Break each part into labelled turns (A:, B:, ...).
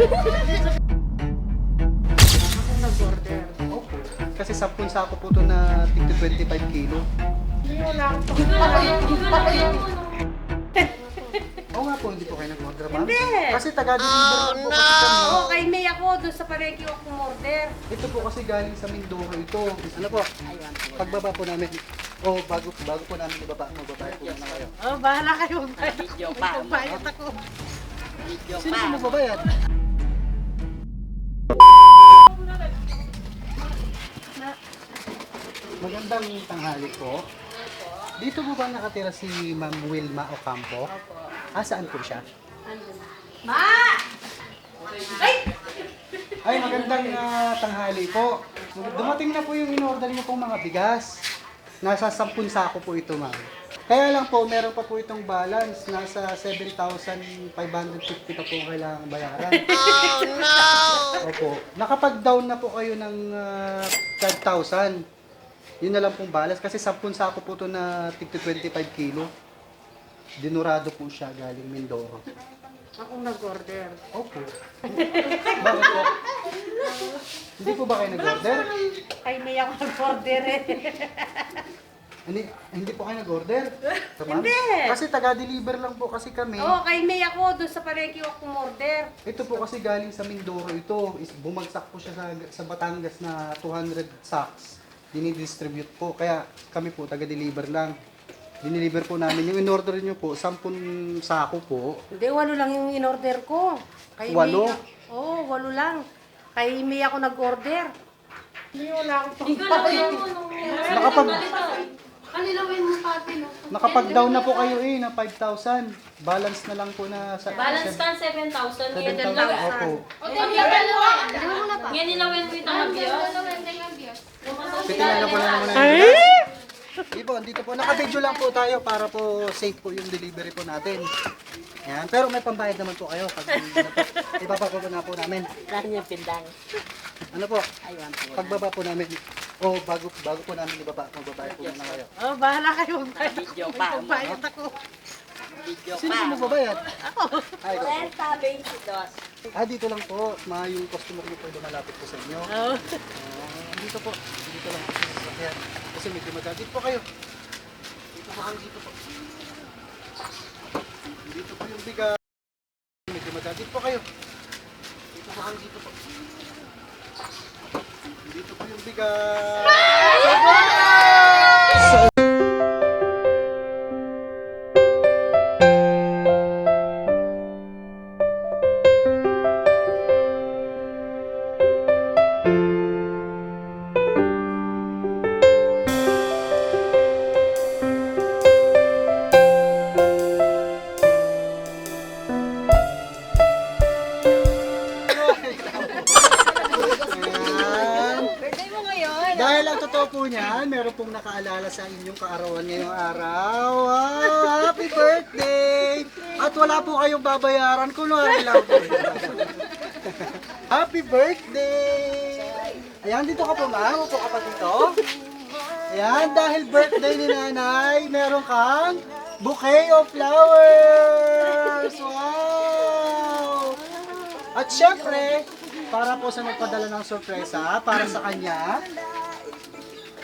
A: Ako nag-order.
B: Opo. Kasi 10 sako po to na tigto 25 kilo.
A: Hindi, wala akong
B: Oo nga po, hindi po kayo nag-order, ma'am.
A: Hindi.
B: Kasi taga-deliver lang po kasi kami.
A: Oo, kay May ako doon sa palengke ako kumorder.
B: Ito po kasi galing sa Mindoro ito. Ano po? Pagbaba po namin. Oh, bago bago po namin ibaba, magbabayad po na kayo.
A: Oh, bahala kayo. Video pa. Bayad ako.
B: Sino po magbabayad? Magandang tanghali po. Dito po ba nakatira si Ma'am Wilma Ocampo? Ah, saan po siya?
A: Ma!
B: Ay, magandang ah, tanghali po. Dumating na po yung in-order niyo pong mga bigas. Nasa 10 sako po ito, ma'am. Kaya lang po, meron pa po itong balance. Nasa 7,550 pa po kailangang bayaran. Oh, no! Opo. Nakapag-down na po kayo ng ah, 5,000. Yun na lang pong balance. Kasi 10 sako po ito na tig 25 kilo. Dinurado po siya galing Mindoro.
A: Ako nag-order.
B: Opo. Bakit po? Hindi po ba kayo nag-order?
A: Kay May ako nag-order eh.
B: Hindi, hindi po kayo nag-order? Ma'am?
A: Hindi.
B: Kasi taga-deliver lang po kasi kami.
A: Oo, kay May ako doon sa palengke ako kumorder.
B: Ito po kasi galing sa Mindoro ito. Is, bumagsak po siya sa, sa Batangas na 200 sacks. Dinidistribute po. Kaya kami po taga-deliver lang. Diniliver po namin. Yung in-order nyo po, 10 sako po.
A: Hindi, walo lang yung in-order ko. Kay
B: Walo?
A: May, oo, walo lang. Kay May ako nag-order. Hindi, wala akong
B: Nakapag,
C: Kanilawin mo pati, no?
B: nakapag-down na po kayo eh, na 5,000. Balance na lang po na sa...
D: Balance ka 7,000.
B: 7,000. Opo.
C: O, tayo na dalawa. Dalawa na pa.
D: Ngayon nilawin mo itang
C: Ang
D: abiyos.
C: dalawa na abiyos.
B: Na po na naman ang bigas. Po, dito po. Naka-video lang po tayo para po safe po yung delivery po natin. Ayan. Pero may pambayad naman po kayo. Pag ipapako na po namin.
A: Saan yung pindang?
B: Ano po?
A: Ayun.
B: Pagbaba po namin. O bago bago po namin ibaba, magbabayad po na kayo.
A: Oh, bahala kayo. Video pa. Bayad ako.
B: Sino po magbabayad? Ako. Ay, po.
A: Renta 22.
B: Ah, dito lang po. Ma, yung customer niyo po ay lumalapit po sa inyo.
A: Oh.
B: Ah, dito po. Dito lang po. Kasi medyo madagit po kayo. Dito po kayo, dito po. Dito po yung bigas. Medyo madagit po kayo. Dito po kayo, dito po. Dito po yung bigas. Pong nakaalala sa inyong kaarawan ngayong araw. Wow, happy birthday! At wala po kayong babayaran kung lang po. happy birthday! Ayan, dito ka po ma'am. Upo ka pa dito. Ayan, dahil birthday ni nanay, meron kang bouquet of flowers! Wow! At syempre, para po sa nagpadala ng sorpresa, para sa kanya,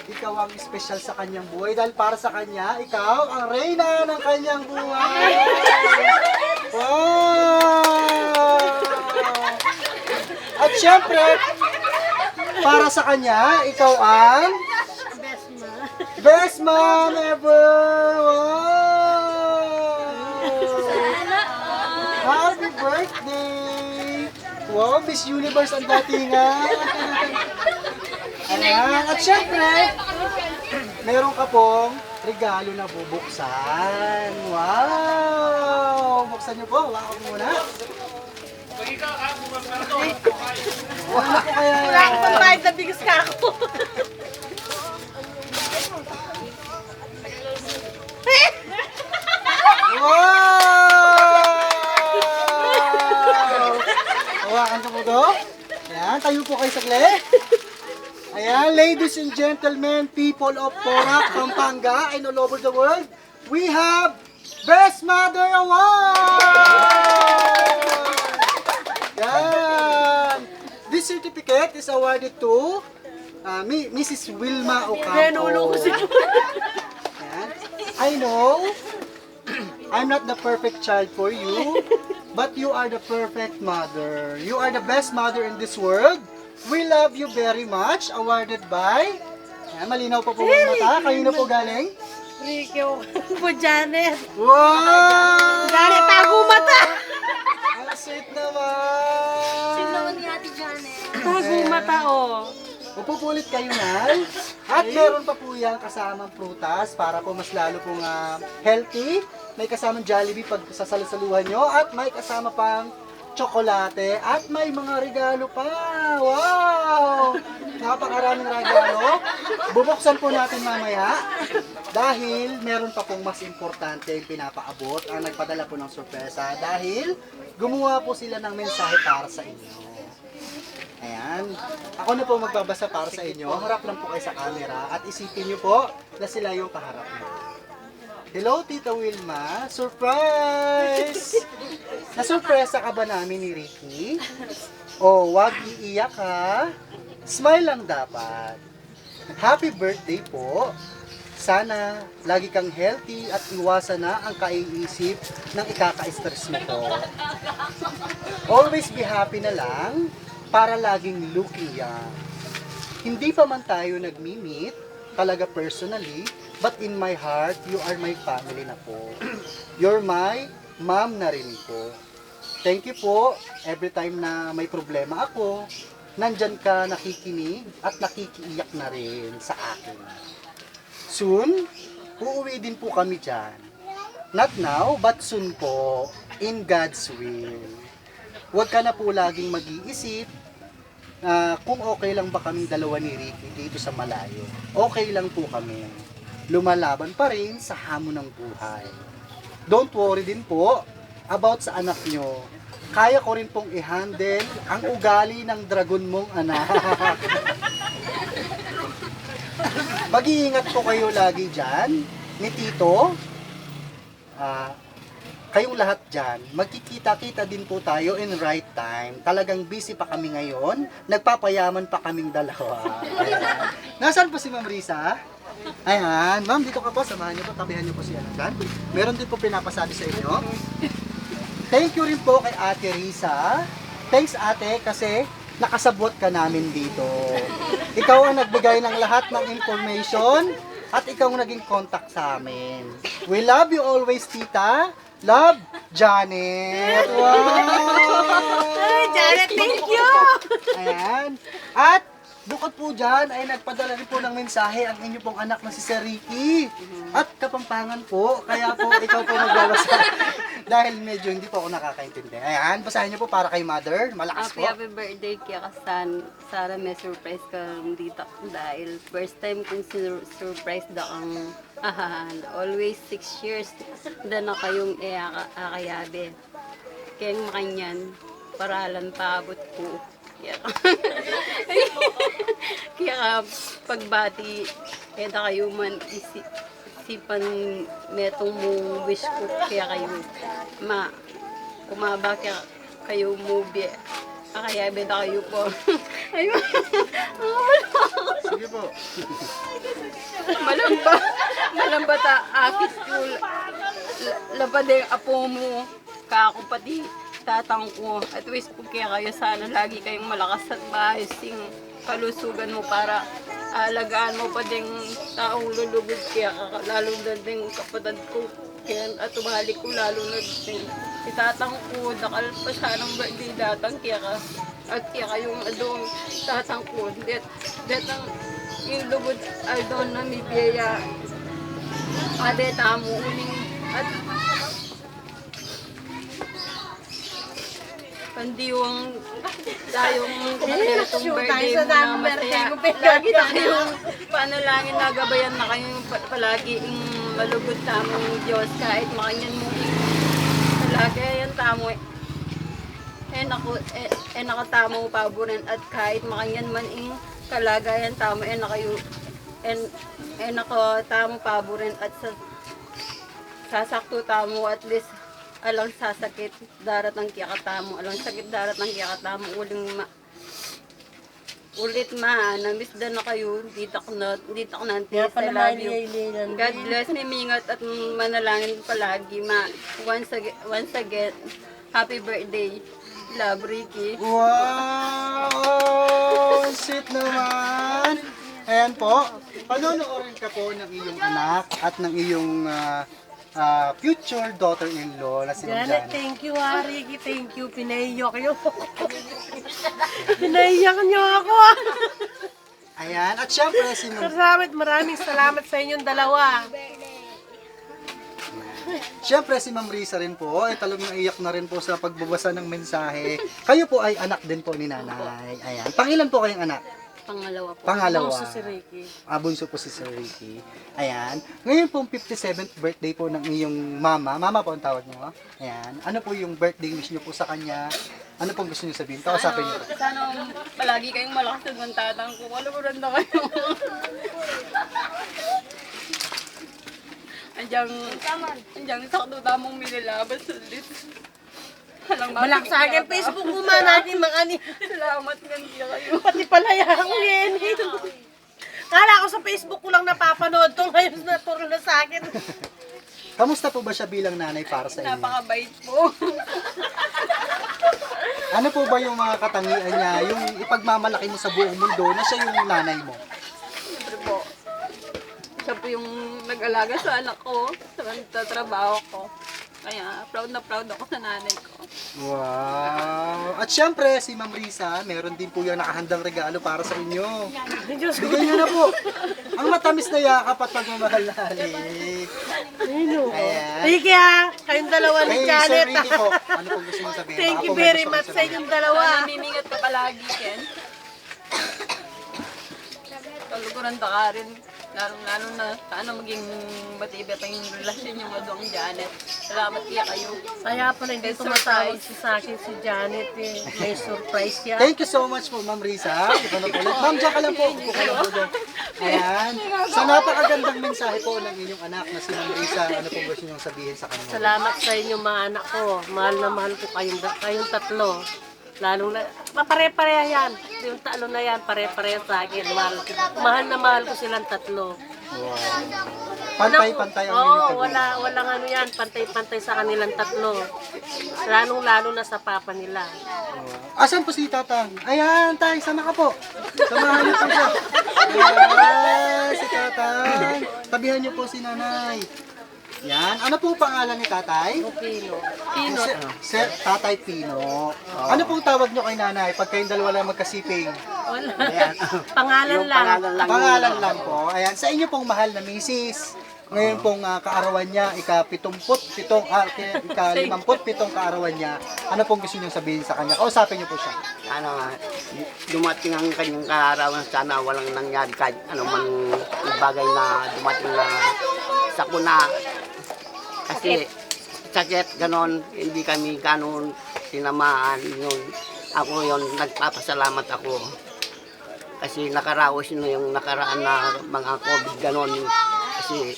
B: ikaw ang special sa kanyang buhay dahil para sa kanya, ikaw ang reyna ng kanyang buhay. Wow! At syempre, para sa kanya, ikaw ang
A: Best ma.
B: best mom ever! Wow! Happy birthday! Wow, Miss Universe ang datingan! Ayan, at syempre, meron ka pong regalo na bubuksan. Wow! Buksan niyo po, wala ko muna. Ano po kaya
A: Wala akong pambayad na bigas ka ako.
B: Wow! Hawakan ko po to. Ayan, tayo po kayo saglit. Ayan, ladies and gentlemen, people of Porac, Pampanga, and all over the world, we have Best Mother Award! Yan! This certificate is awarded to uh, Mi- Mrs. Wilma Ocampo. Ayan. I know I'm not the perfect child for you, but you are the perfect mother. You are the best mother in this world. We love you very much. Awarded by... Ayan, malinaw pa po ang mata. Kanino po galing?
A: Ricky po, Janet.
B: Wow!
A: Janet, tago mata!
B: Ang sweet naman!
C: ni Ate Janet.
A: Tago mata, oh.
B: Upupulit kayo na. At meron pa po yan kasamang prutas para po mas lalo pong ah, healthy. May kasamang Jollibee pag sasalusaluhan nyo. At may kasama pang tsokolate. At may mga regalo pa. Wow! Napakaraming regalo. Bubuksan po natin mamaya. Dahil meron pa pong mas importante yung pinapaabot ang nagpadala po ng sorpresa. Dahil gumawa po sila ng mensahe para sa inyo. Ayan. Ako na po magbabasa para sa inyo. Harap lang po kayo sa camera at isipin nyo po na sila yung kaharap nyo. Hello, Tita Wilma. Surprise! Nasurpresa ka ba namin ni Ricky? O, wag iiyak ha. Smile lang dapat. Happy birthday po. Sana lagi kang healthy at iwasan na ang kaiisip ng ikaka-stress mo po. Always be happy na lang para laging looking young. Hindi pa man tayo nagmi-meet, talaga personally, but in my heart, you are my family na po. You're my mom na rin po. Thank you po. Every time na may problema ako, nandyan ka nakikinig at nakikiiyak na rin sa akin. Soon, uuwi din po kami dyan. Not now, but soon po, in God's will. Huwag ka na po laging mag-iisip ah, kung okay lang ba kaming dalawa ni Ricky dito sa malayo. Okay lang po kami. Lumalaban pa rin sa hamon ng buhay. Don't worry din po about sa anak nyo. Kaya ko rin pong i-handle ang ugali ng dragon mong anak. Mag-iingat po kayo lagi dyan, ni Tito. Ah, kayong lahat dyan, magkikita-kita din po tayo in right time. Talagang busy pa kami ngayon. Nagpapayaman pa kaming dalawa. Nasaan po si Ma'am Risa? Ayan. Ma'am, dito ka po. Samahan niyo po. Tabihan niyo po si ano dyan. Meron din po pinapasabi sa inyo. Thank you rin po kay Ate Risa. Thanks ate kasi nakasabot ka namin dito. Ikaw ang nagbigay ng lahat ng information at ikaw ang naging contact sa amin. We love you always, tita. Love, Janet. Wow!
A: Janet, thank you!
B: Ayan. At bukod po dyan ay nagpadala rin po ng mensahe ang inyo pong anak na si Sir Ricky. At kapampangan po, kaya po ikaw po magbabasa. Dahil medyo hindi po ako nakakaintindi. Ayan, basahin niyo po para kay mother. Malakas
D: Happy
B: po.
D: happy birthday kaya kasan. Sana may surprise ka dito dahil first time kong sur- surprise da kang ahahan. Always six years da na kayong eaka akayabe. Kaya makanyan, paralan paabot ko. Kaya kaya ka pagbati, kaya da kayo man isi, isipan metong mo wish ko kaya kayo ma kumaba kaya kayo movie. Ah, kaya beda kayo po. Ayun.
B: Sige po.
D: Malamba. Malamba ta akit school. Labade apo mo. Kako pati tatang ko. At wish ko kaya kayo sana lagi kayong malakas at maayos kalusugan mo para alagaan mo pa ding taong lulugod kaya ka- lalo na ding kapatid ko. Kaya at umali ko lalo na ding itatang ko dakal pa sanang birthday datang kaya ka at kaya kayong adong tatang ko. Det det ang yung lugod ay doon na may biyaya. Ade tamo uling. At pandiwang tayong kumpletong birthday mo na masaya. Lagi tayong panalangin na gabayan na kayong pa- palagi yung malugod tamong Diyos kahit makanyan mo palagi yan tamo eh. Eh, naku, eh, eh nakatamo paborin at kahit makanyan man ing kalagayan tamo eh nakayo eh, eh nakatamo paborin at sa sasakto tamo at least alang sasakit darat ng kiyakatamo alang sakit darat ng kiyakatamo uling ma Ulit ma, namiss na na kayo. Dito ko na, dito ko na.
A: Kaya
D: I love you. God bless me, mingat at manalangin palagi, ma. Once again, once again, happy birthday. Love, Ricky.
B: Wow! Sweet naman! Ayan po, panonoodin ka po ng iyong anak at ng iyong ah, ah, future daughter-in-law na si Ma'am
A: Janet,
B: Janet.
A: thank you ha, Ricky. Thank you. Pinaiyak niyo. Pinaiyak niyo ako.
B: Ayan, at syempre si Ma'am
A: Salamat, maraming salamat sa inyong dalawa.
B: Siyempre si Ma'am Risa rin po ay talagang naiyak na rin po sa pagbabasa ng mensahe. Kayo po ay anak din po ni nanay. Ayan. Pangilan po kayong anak?
D: Pangalawa po.
B: Pangalawa.
A: Puso si Ricky.
B: Ah, bunso po si Sir Ricky. Ayan. Ngayon pong 57th birthday po ng iyong mama. Mama po ang tawag niyo. Ayan. Ano po yung birthday wish niyo po sa kanya? Ano pong gusto niyo sabihin? Kausapin niyo. po.
D: Sana palagi kayong malakas at mantatang ko. Wala mo rin na kayo. Andiyan, andiyan sakto tamang minilabas sa
A: Balak sa akin, Facebook mo man natin mga ani.
D: Salamat nga hindi kayo.
A: Pati pala yung Lenny. Kala ko sa Facebook ko lang napapanood to. Ngayon na turo na sa akin.
B: Kamusta po ba siya bilang nanay para sa inyo?
D: Napakabait po.
B: Ano po ba yung mga katangian niya? Yung ipagmamalaki mo sa buong mundo na siya yung nanay mo?
D: Siyempre po. Siya po yung nag-alaga sa anak ko, sa trabaho ko. Kaya proud na proud ako sa nanay ko.
B: Wow! At syempre, si Ma'am Risa, meron din po yung nakahandang regalo para sa inyo.
A: Diyos ko.
B: Bigyan niyo na po. Ang matamis na yakap at pagmamahal na halik.
A: Ayun.
B: Ayan.
A: Ricky ha, kayong dalawa ni
B: Kay Sir
A: Janet.
B: Ricky po, ano pong gusto niyo sabihin?
A: Thank
B: Baka
A: you
B: po may
A: very
B: gusto
A: much
B: kayong
A: sa
B: sabihin.
A: inyong dalawa.
D: Namimingat ka palagi, Ken. Kalukuran ka rin. Lalo-lalo na sana maging batibet ang relasyon yung adong Janet. Salamat kaya kayo.
A: Kaya pala hindi
D: May
A: tumatawag
D: surprise.
A: si sa akin si Janet eh. May surprise siya.
B: Thank you so much po, Ma'am Risa. Ikaw na po ulit. Ma'am, dyan ka lang po. Upo ka lang po dyan. Ayan. Sa napakagandang mensahe po ng inyong anak na si Ma'am Risa, ano pong gusto niyong sabihin sa kanya?
A: Salamat sa inyong mga anak ko. Mahal na mahal ko kayong, kayong tatlo. Lalong na, mapare-pareha yan. Yung talo na yan, pare-pareha sa akin. Mahal, mahal na mahal ko silang tatlo.
B: Wow. Pantay-pantay ang
A: Oo,
B: inyong pag
A: wala, walang ano yan. Pantay-pantay sa kanilang tatlo. Lalong-lalo na sa papa nila.
B: Asan po si Tatang? Ayan, tay, sama ka po. Samahan niyo po siya. Ayan, si Tatang. Tabihan niyo po si Nanay. Yan. Ano po pangalan ni Tatay?
A: Pino. Pino.
B: Si, si Tatay Pino. Ano pong tawag niyo kay Nanay pag kayong dalawa lang magkasiping?
A: Wala.
B: Ayan.
A: Pangalan lang.
B: Pangalan lang po. Ayan, sa inyo pong mahal na misis. Ngayon pong ah, kaarawan niya, ika-pitumput, pitong, ah, ki- ika-limamput, pitong kaarawan niya. Ano pong gusto niyo sabihin sa kanya? Kausapin niyo po siya.
E: ano, dumating ang kanyang kaarawan, sana walang nangyari kahit ano man bagay na dumating na sakuna. Kasi sakit, ganon, hindi kami ganon tinamaan yun. Ako yon nagpapasalamat ako. Kasi nakaraos na yung nakaraan na mga COVID, ganon. Kasi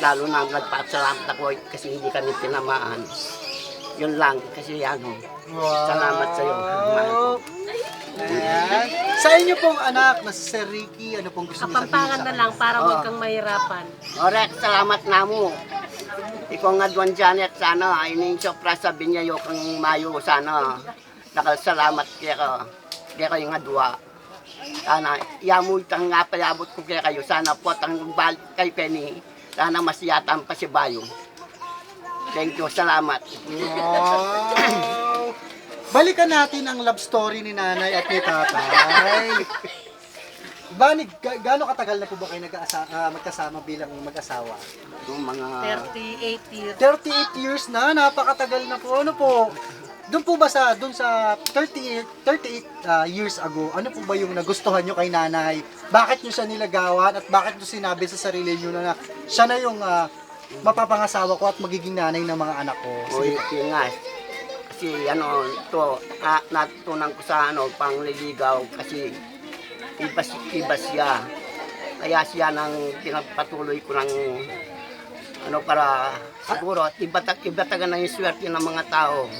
E: lalo na nagpapasalamat ako kasi hindi kami tinamaan. Yun lang, kasi ano, Salamat sa iyo. Mahal ko.
B: Ayan. Sa inyo pong anak na si Sir Ricky, ano pong gusto niyo sabihin
A: Kapampangan
B: sa
A: na lang para huwag kang mahirapan.
E: Orek, salamat na mo. Ikaw nga Duan Janet, sana, inin sopra sabi niya yung kang mayo, sana. Nakasalamat kaya ka. Kaya kayo nga dua. Sana, yamul kang nga payabot ko kaya kayo. Sana po, tang balik kay Penny. Sana masiyatan pa si Bayo. Thank you, salamat.
B: Wow! Balikan natin ang love story ni nanay at ni tatay. Bani, ga- gaano katagal na po ba kayo nag-asa- ah, magkasama bilang mag-asawa?
E: Yung mga...
A: 38 years.
B: 38 years na, napakatagal na po. Ano po? Doon po ba sa doon sa 38 38 ah, years ago, ano po ba yung nagustuhan nyo kay nanay? Bakit nyo siya nilagawan at bakit nyo sinabi sa sarili nyo na, na siya na yung ah, mapapangasawa ko at magiging nanay ng mga anak ko?
E: Uy,
B: Sige.
E: yun nga. Kasi ano, to, na, natutunan ko sa ano, pangliligaw kasi ibas, ibas siya. Kaya siya nang pinagpatuloy ko ng ano para siguro iba, iba taga na yung swerte ng mga tao.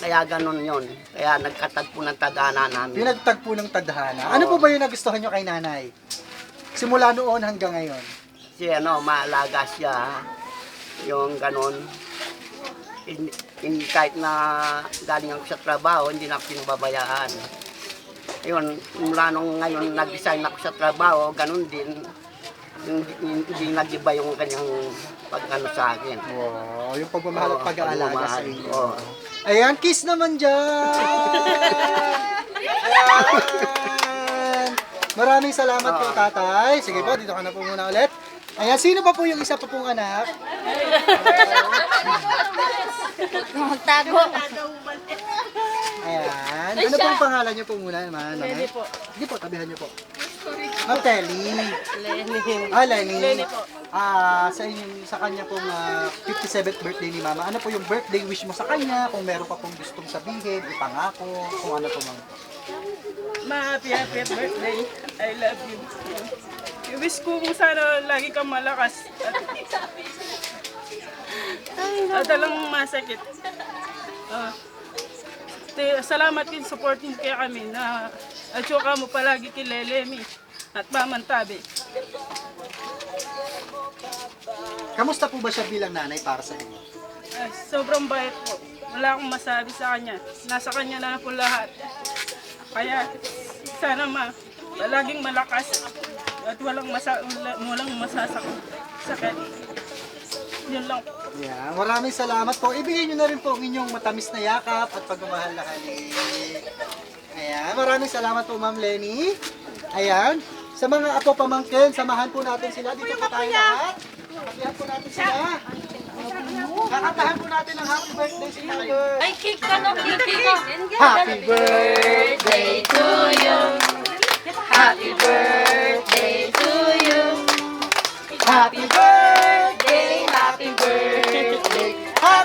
E: Kaya ganun yon. Kaya nagkatagpo ng tadhana namin.
B: Pinagtagpo ng tadhana. Ano po ba yung nagustuhan nyo kay nanay? Simula noon hanggang ngayon.
E: Kasi ano, maalaga siya. Yung ganun. In, in, kahit na galing ako sa trabaho, hindi na ako pinababayaan. Yun, mula nung ngayon nag-design ako sa trabaho, ganun din. Hindi, hindi nag-iba yung kanyang pag-ano sa akin.
B: Wow, yung pagmamahal at
E: Oo,
B: pag-aalaga sa
E: pagmamahal.
B: inyo.
E: Oo.
B: Ayan, kiss naman dyan! Ayan! Maraming salamat po, tatay. Sige po, dito ka na po muna ulit. Ayan, sino pa po yung isa pa pong anak?
C: Magtago.
B: Ayan. Ano pong pangalan niyo po muna naman? Lenny po. Hindi po, tabihan niyo po. Ma'am Telly.
A: Lenny.
B: Ah, Lenny. Ah, sa inyong sa kanya pong ah, 57th birthday ni Mama. Ano po yung birthday wish mo sa kanya? Kung meron pa pong gustong sabihin, ipangako, kung ano po mang.
F: Ma, happy, happy birthday. I love you. I wish ko kung sana lagi kang malakas. At, at alang masakit. Ah, te, salamat din supporting kaya kami na at saka mo palagi kay Lelemi at Mamantabi.
B: Kamusta po ba siya bilang nanay para sa inyo?
F: Ah, sobrang bait po. Wala akong masabi sa kanya. Nasa kanya na po lahat. Kaya sana ma, palaging malakas at walang masa wala- walang masasakit. Sakit. Yun lang. po.
B: Yeah, maraming salamat po. Ibigay niyo na rin po ang inyong matamis na yakap at pagmamahal na halik. Ayan, maraming salamat po Ma'am Lenny. Ayan, sa mga apo pamangkin, samahan po natin sila. Dito po tayo lahat. Samahan po natin sila. Kakatahan po natin ang happy birthday si Albert.
C: Ay, cake ka no, cake.
B: Happy birthday to you. Happy birthday to you. Happy birthday,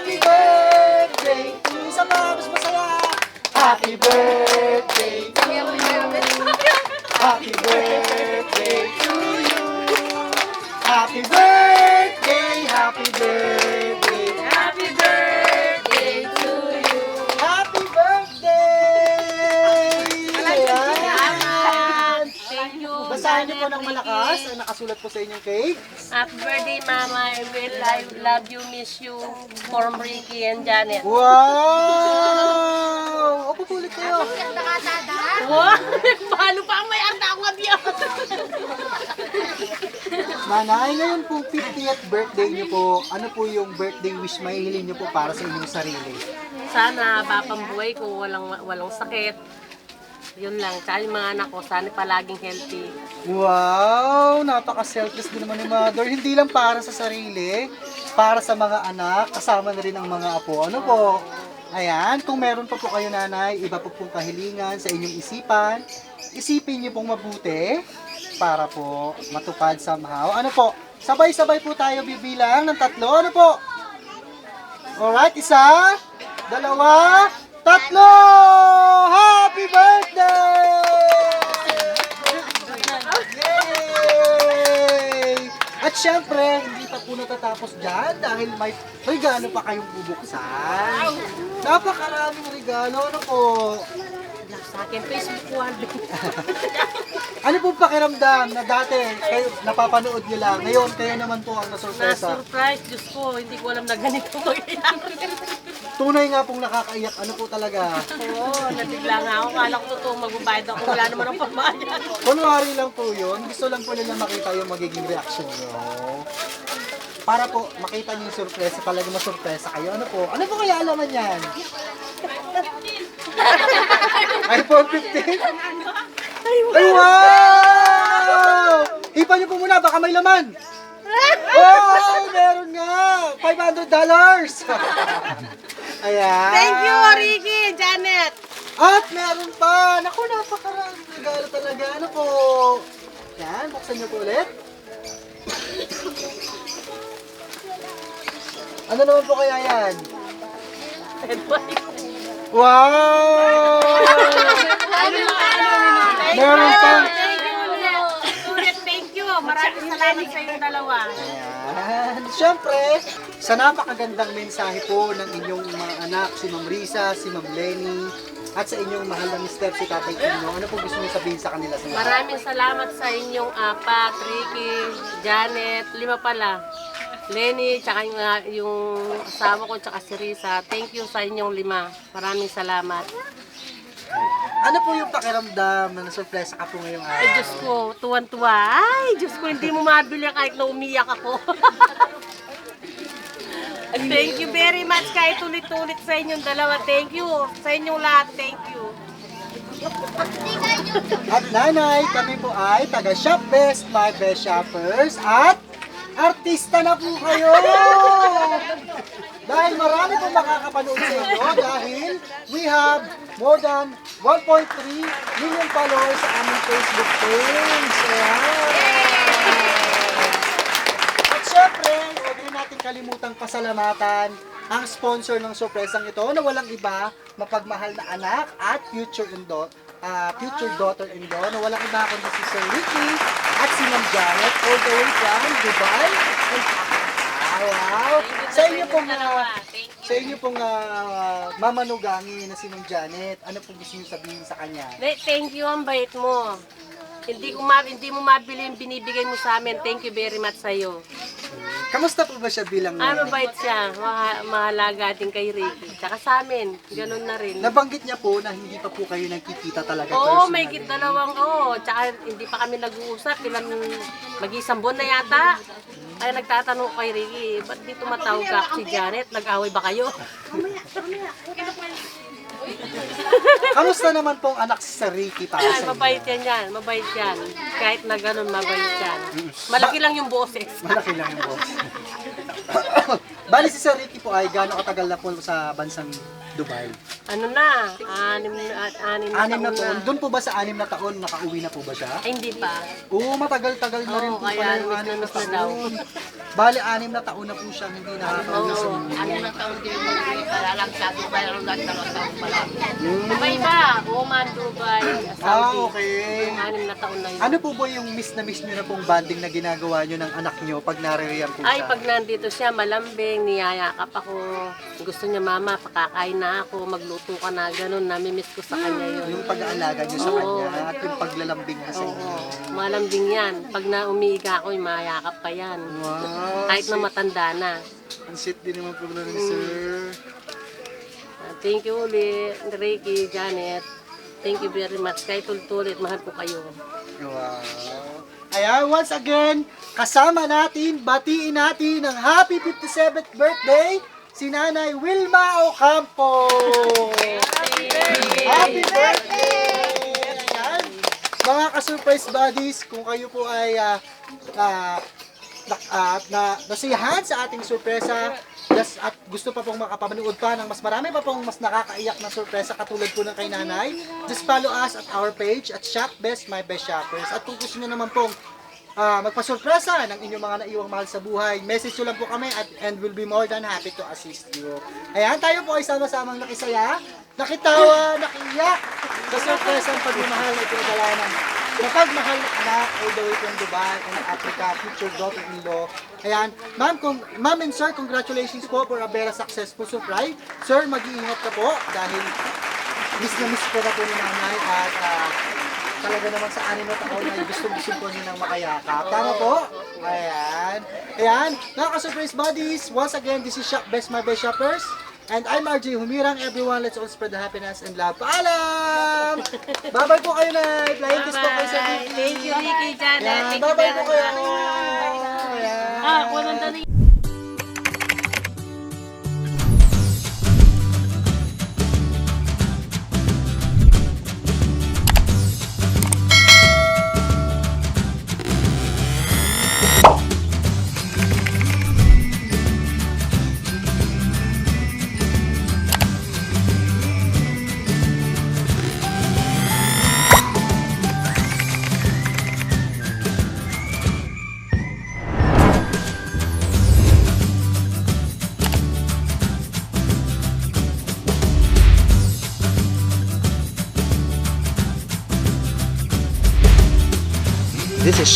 B: Happy birthday to you. Pa, mas masaya. Happy birthday to you. Happy birthday to you. Happy birthday, malakas ang nakasulat po sa inyong cake.
A: Happy birthday, Mama. I will I love you, miss you. From Ricky and Janet.
B: Wow! Opo po ulit kayo.
A: Wow! Paano pa ang may anda akong abiyan?
B: Nanay, ngayon po 50th birthday niyo po. Ano po yung birthday wish mahihilin niyo po para sa inyong sarili?
A: Sana bapang buhay ko, walang walang sakit. Yun lang. Tsaka yung mga anak ko, sana palaging healthy.
B: Wow! Napaka-selfless din naman ni Mother. Hindi lang para sa sarili, para sa mga anak, kasama na rin ang mga apo. Ano po? Ayan, kung meron pa po kayo nanay, iba po pong kahilingan sa inyong isipan, isipin niyo pong mabuti para po matupad somehow. Ano po? Sabay-sabay po tayo bibilang ng tatlo. Ano po? Alright, isa, dalawa, tatlo! Happy birthday! Yay! At syempre, hindi pa po natatapos dyan dahil may regalo pa kayong bubuksan. Napakaraming regalo. Ano po?
A: Sa akin, Facebook wall.
B: Ano po pakiramdam na dati kayo napapanood nyo lang. Ngayon, kayo naman po ang nasurpresa.
A: Na-surprise, Diyos ko, hindi ko alam na ganito.
B: Tunay nga pong nakakaiyak. Ano po talaga?
A: Oo, nabigla nga ako. Kala ko totoo magbabayad ako. Wala naman ang pambayad.
B: Kunwari lang po yun. Gusto lang po nila makita yung magiging reaction nyo. Para po makita niyo yung surpresa, talaga masurpresa kayo. Ano po? Ano po kaya alaman yan? iPhone 15? Ay, wow! Hipa niyo po muna, baka may laman. Oh, meron nga! $500! Ayan.
A: Thank you, Ricky, Janet.
B: At meron pa! Naku, napakaraming regalo talaga. Ano po? Yan, buksan niyo po ulit. Ano naman po kaya yan? Wow! Meron pa!
A: Maraming salamat. sa inyong dalawa.
B: Ayan. Siyempre, sa napakagandang mensahe po ng inyong mga anak, si Ma'am Risa, si Ma'am Lenny, at sa inyong mahal na mister, si Tatay Tino, ano po gusto niyo sabihin sa kanila? Sa lahat?
A: Maraming salamat sa inyong apat, Ricky, Janet, lima pala. Lenny, tsaka yung, ah, yung asawa ko, tsaka si Risa. Thank you sa inyong lima. Maraming salamat.
B: Ano po yung pakiramdam na nasurpresa ka po ngayong araw?
A: Ay, Diyos ko, tuwan-tuwa. Ay, Diyos ko, hindi mo mabili kahit na umiyak ako. Thank you very much kahit ulit-ulit sa inyong dalawa. Thank you. Sa inyong lahat, thank you.
B: At nanay, kami po ay taga Shop Best, My Best Shoppers, at artista na po kayo! dahil marami pong makakapanood sa inyo dahil we have more than 1.3 million followers sa aming Facebook page. Ayan! At syempre, huwag rin natin kalimutang pasalamatan ang sponsor ng sorpresang ito na walang iba, mapagmahal na anak at future indo ah, future daughter-in-law na walang iba kundi si Sir Ricky at si Ma'am Janet all the way from Dubai. And, wow! Sa inyo pong ah, sa inyo pong ah, mamanugangi na si Ma'am Janet, ano pong gusto niyo sabihin sa kanya?
A: Ne- Thank you, ang bait mo. Hindi ko ma hindi mo mabili yung binibigay mo sa amin. Thank you very much sa iyo.
B: Kamusta po ba siya bilang nanay?
A: mabait siya. Maha, mahalaga din kay Ricky. Tsaka sa amin, ganun na rin.
B: Nabanggit niya po na hindi pa po kayo nagkikita talaga
A: Oo,
B: personally.
A: may git dalawang, oo. Tsaka hindi pa kami nag-uusap. Ilang mag-isang buwan na yata. Ay, nagtatanong kay Ricky, ba't di tumatawag ka si Janet? Nag-away ba kayo?
B: Kamusta naman pong anak si Sir Ricky para
A: Ay,
B: sa inyo?
A: mabait yan yan. Mabait yan. Kahit na ganun, mabait yan. Malaki lang yung boses.
B: Malaki lang yung boss. Bali si Sir Ricky po ay gaano katagal na po sa bansang Dubai?
A: Ano na? Anim na, at anim na
B: Anim na
A: taon
B: taon. Doon po ba sa anim na taon nakauwi na po ba siya?
A: Ay, hindi pa.
B: Oo, matagal-tagal na rin
A: Oo,
B: po
A: kaya
B: pala yung
A: miss
B: anim
A: na
B: na
A: miss na daw.
B: taon. Bali, anim na taon na po siya hindi nakakauwi sa
A: Oo.
E: Ano na taon din mo palalang sa Dubai, ano na dalawang taon pa lang.
A: Dubai ba? Oman, Dubai,
B: Ah,
A: Saudi.
B: okay.
A: Anim na taon na yun.
B: Ano po ba yung miss na miss nyo na pong banding na ginagawa nyo ng anak nyo pag naririyan po
A: Ay,
B: siya?
A: pag nandito siya, malambing, niyayakap ako. Gusto niya, mama, pakakain na ako, magluto ka na, ganun, namimiss ko sa kanya yun.
B: Yung pag-aalaga nyo sa
A: Oo.
B: kanya at yung paglalambing niya sa inyo.
A: Oo, malambing yan. Pag na umiiga ako, mayakap pa yan.
B: Wow,
A: Kahit na matanda na.
B: ang sweet din naman po na ni Sir.
A: Ah, Thank you ulit, Ricky, Janet. Thank you very much. Kahit tultulit, mahal ko kayo.
B: Wow. Ayan, once again, kasama natin, batiin natin ang happy 57th birthday si Nanay Wilma Ocampo. Happy birthday! Ayan. Mga ka-surprise buddies, kung kayo po ay ah, ah, na, ah, na, nasiyahan sa ating sorpresa das, at gusto pa pong makapanood pa ng mas marami pa pong mas nakakaiyak na sorpresa katulad po ng kay nanay, just follow us at our page at Shop Best My Best Shoppers. At kung gusto nyo naman pong ah, magpasurpresa ng inyong mga naiwang mahal sa buhay, message nyo lang po kami at, and we'll be more than happy to assist you. Ayan, tayo po ay sama-samang nakisaya, nakitawa, nakiyak sa sorpresa ng pagmamahal na pinadala ng mapagmahal na anak all the way from Dubai and Africa, future daughter-in-law. Ayan, ma'am, kung, ma'am and sir, congratulations po for a very successful surprise. Sir, mag-iingat ka po dahil miss na miss ko na po ni nanay at ah, talaga naman sa anim na taon ay gusto gusto po niyo nang makayakap. Tama po? Ayan. Ayan. Nakaka-surprise buddies. Once again, this is Shop Best My Best Shoppers. And I'm RJ Humirang. Everyone, let's all spread the happiness and love. Paalam! Bye-bye po kayo na. Flying kiss po kayo sa.
A: Thank you, Ricky, Janet. Thank you
B: Bye-bye po kayo. Ayan.
A: Ah, walang dali.